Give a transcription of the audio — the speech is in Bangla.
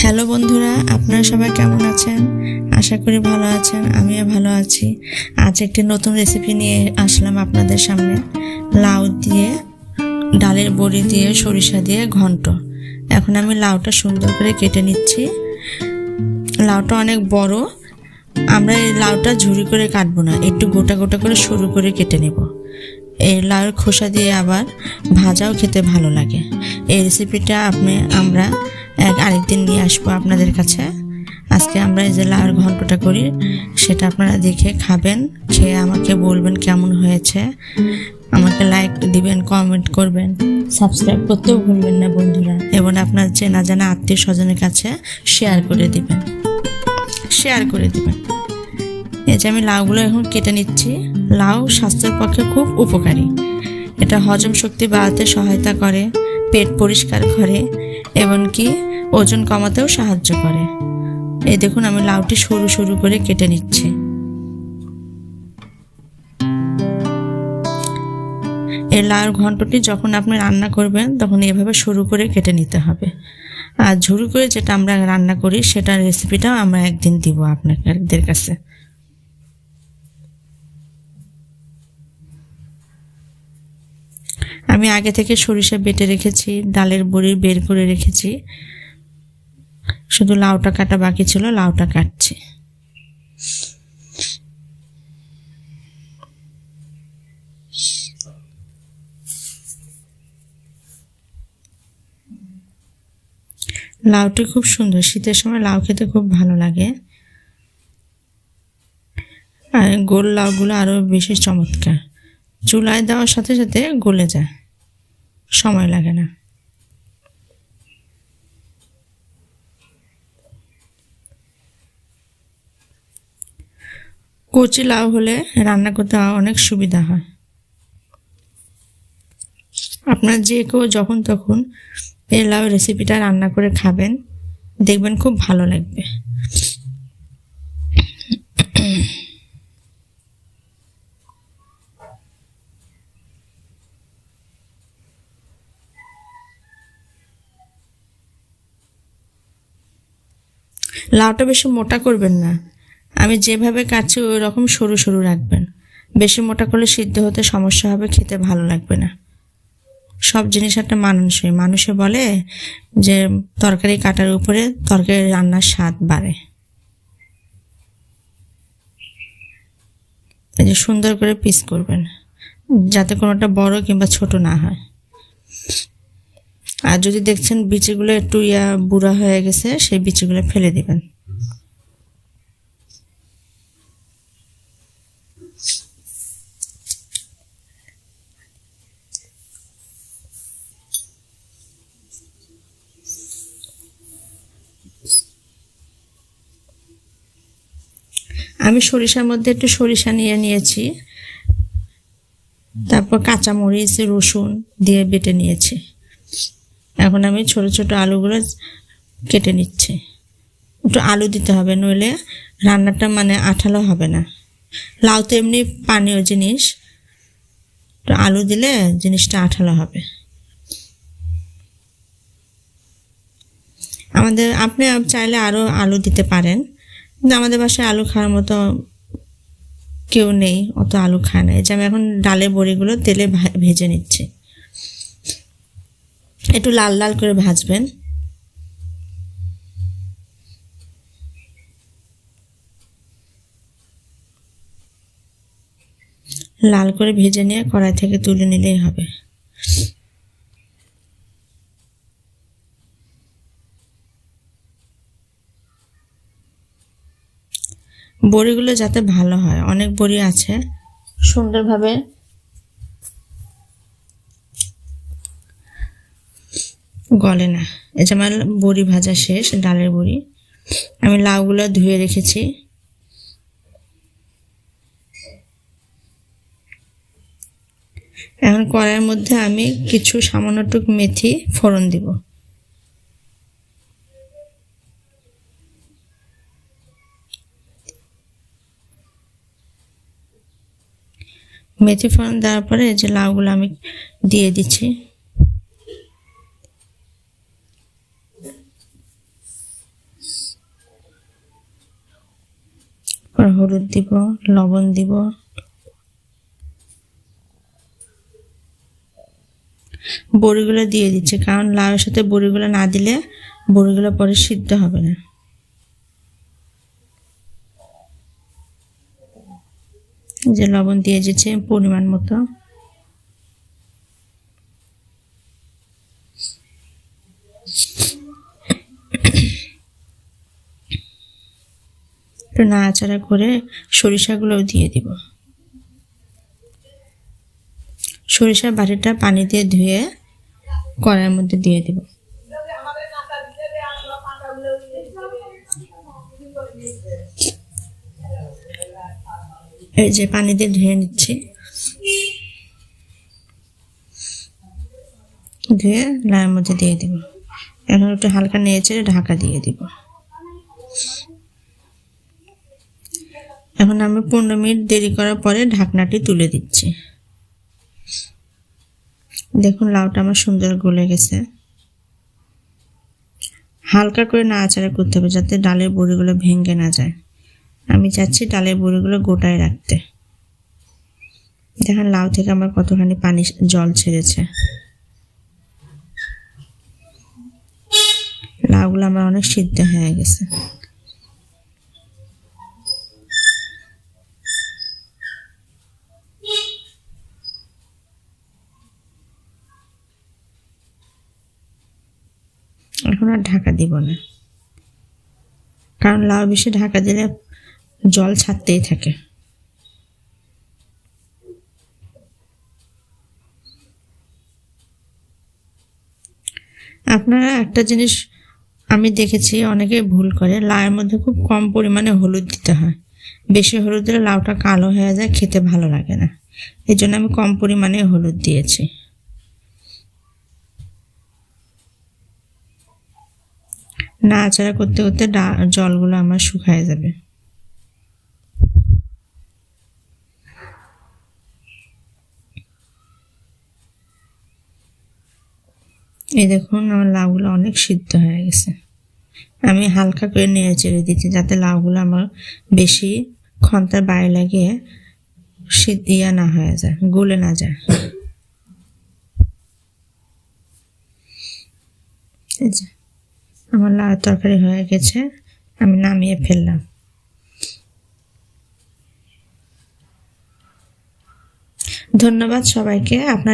হ্যালো বন্ধুরা, আপনারা সবাই কেমন আছেন? আশা করি ভালো আছেন, আমিও ভালো আছি। আজ একটি নতুন রেসিপি নিয়ে আসলাম আপনাদের সামনে। লাউ দিয়ে, ডালের বড়ি দিয়ে, সরিষা দিয়ে ঘন্ট। এখন আমি লাউটা সুন্দর করে কেটে নিচ্ছি। লাউটা অনেক বড়, আমরা এই লাউটা ঝুড়ি করে কাটবো না, একটু গোটা গোটা করে সরু করে কেটে নেব। এই লাউয়ের খোসা দিয়ে আবার ভাজাও খেতে ভালো লাগে। এই রেসিপিটা আপনি, আমরা এক আরেকদিন নিয়ে আসব আপনাদের কাছে। আজকে আমরা এই যে লাউয়ের ঘন্টটা করি, সেটা আপনারা দেখে খাবেন, খেয়ে আমাকে বলবেন কেমন হয়েছে। আমাকে লাইক দিবেন কমেন্ট করবেন। সাবস্ক্রাইব করতেও ভুলবেন না বন্ধুরা। এবং আপনার চেনা জানা আত্মীয় স্বজনের কাছে শেয়ার করে দিবেন। শেয়ার করে দিবেন। এই যে আমি লাউগুলো এখন কেটে নিচ্ছি। লাউ স্বাস্থ্যের পক্ষে খুব উপকারী। এটা হজম শক্তি বাড়াতে সহায়তা করে, পেট পরিষ্কার করে, এমনকি ওজন কমাতেও সাহায্য করে। এই দেখুন, আমি লাউটি সরু সরু করে কেটে নিচ্ছি। এই লাউর ঘন্টটি যখন আপনি রান্না করবেন, তখন এভাবে সরু করে কেটে নিতে হবে। আর ঝুরু করে যেটা আমরা রান্না করি, সেটার রেসিপিটাও আমরা একদিন দিব আপনাদের কাছে। আমি আগে থেকে সরিষা বেটে রেখেছি, ডালের বড়ি বের করে রেখেছি। শুধু লাউটা কাটা বাকি ছিল, লাউটা কাটছি। লাউটি খুব সুন্দর, শীতের সময় লাউ খেতে খুব ভালো লাগে। আর গোল লাউগুলো আরও বেশি চমৎকার। চুলায় দেওয়ার সাথে সাথে গলে যায়। সময় লাগে না। কচি লাউ হলে রান্না করতে অনেক সুবিধা হয়। আপনার যে কেউ যখন তখন এই লাউ রেসিপিটা রান্না করে খাবেন, দেখবেন খুব ভালো লাগবে। লাউটা বেশি মোটা করবেন না। আমি যেভাবে কাটছি ওই রকম সরু সরু রাখবেন। বেশি মোটা করলে সিদ্ধ হতে সমস্যা হবে, খেতে ভালো লাগবে না। সব জিনিস একটা মানুষই মানুষে বলে যে, তরকারি কাটার উপরে তরকারি রান্নার স্বাদ বাড়ে। এই যে সুন্দর করে পিস করবেন, যাতে কোনোটা বড় কিংবা ছোট না হয়। আর যদি দেখছেন বিচিগুলো একটু, ইয়া, বুড়া হয়ে গেছে, সেই বিচিগুলো ফেলে দিবেন। আমি সরিষার মধ্যে একটু সরিষা নিয়ে নিয়েছি। তারপর কাঁচামরিচ, রসুন দিয়ে বেটে নিয়েছি। এখন আমি ছোট ছোট আলুগুলো কেটে নিচ্ছি। একটু আলু দিতে হবে, নইলে রান্নাটা মানে আঠালো হবে না। লাউ তো এমনি পানীয় জিনিস। একটু আলু দিলে জিনিসটা আঠালো হবে। আমাদের, আপনি চাইলে আরও আলু দিতে পারেন। কিন্তু আমাদের বাসায় আলু খাওয়ার মতো কেউ নেই, অত আলু খায় না। এই যে আমি এখন ডালের বড়িগুলো তেলে ভেজে নিচ্ছি। একটু লাল লাল করে ভাজবেন। লাল করে ভেজে নিয়ে কড়াই থেকে তুলে নিলেই হবে। বড়িগুলো যাতে ভালো হয়, অনেক বড়ি আছে। সুন্দরভাবে গলে না। এই যে আমার বড়ি ভাজা শেষ, ডালের বড়ি। আমি লাউগুলো ধুয়ে রেখেছি। এখন কড়াইয়ের মধ্যে আমি কিছু সামান্যটুক মেথি ফোড়ন দিব। মেথি ফোড়ন দেওয়ার পরে যে লাউগুলো আমি দিয়ে দিচ্ছি পর হলুদ দিব, লবণ দিব। বড়িগুলো দিয়ে দিচ্ছে, কারণ লাউয়ের সাথে বড়িগুলো না দিলে বড়িগুলো পরে সিদ্ধ হবে না। যে লবণ দিয়ে দিচ্ছে পরিমাণ মতো। একটু নাড়াচাড়া করে সরিষাগুলোও দিয়ে দিব। সরিষার বাটিটা পানি দিয়ে ধুয়ে কড়াইয়ের মধ্যে দিয়ে দিব। এই যে পানি দিয়ে ধুয়ে নিচ্ছি। ধুয়ে লাইয়ের মধ্যে দিয়ে দিব। এখন একটু হালকা চেড়ে ঢাকা দিয়ে দিব। এখন আমি পনেরো মিনিট দেরি করার পরে ঢাকনাটি তুলে দিচ্ছি। দেখুন, লাউটা আমার সুন্দর গলে গেছে। হালকা করে নাড়াচাড়া করতে হবে যাতে ডালের বড়িগুলো ভেঙে না যায়। আমি চাচ্ছি ডালের বড়িগুলো গোটায় রাখতে। দেখেন, লাউ থেকে আমার কতখানি পানি জল ছেড়েছে। লাউগুলো আমার অনেক সিদ্ধ হয়ে গেছে। এখন আর ঢাকা দিব না। কারণ লাউ বেশি ঢাকা দিলে জল ছাড়তেই থাকে। আপনারা একটা জিনিস আমি দেখেছি, অনেকে ভুল করে। লাউয়ের মধ্যে খুব কম পরিমাণে হলুদ দিতে হয়। বেশি হলুদ দিলে লাউটা কালো হয়ে যায়, খেতে ভালো লাগে না। এই জন্য আমি কম পরিমাণে হলুদ দিয়েছি। নাড়াচাড়া করতে করতে জলগুলো আমার শুকায় যাবে। এই দেখুন, আমার লাউগুলো অনেক সিদ্ধ হয়ে গেছে। আমি হালকা করে নেড়ে চেড়ে দিচ্ছি যাতে লাউগুলো আমার বেশি খন্তার বাইরে লাগিয়ে সিদ্ধ ইয়া না হয়ে যায়, গলে না যায়। এই যে। আমার লাউ তরকারি হয়ে গেছে আমি নামিয়ে ফেললাম। ধন্যবাদ সবাইকে আপনার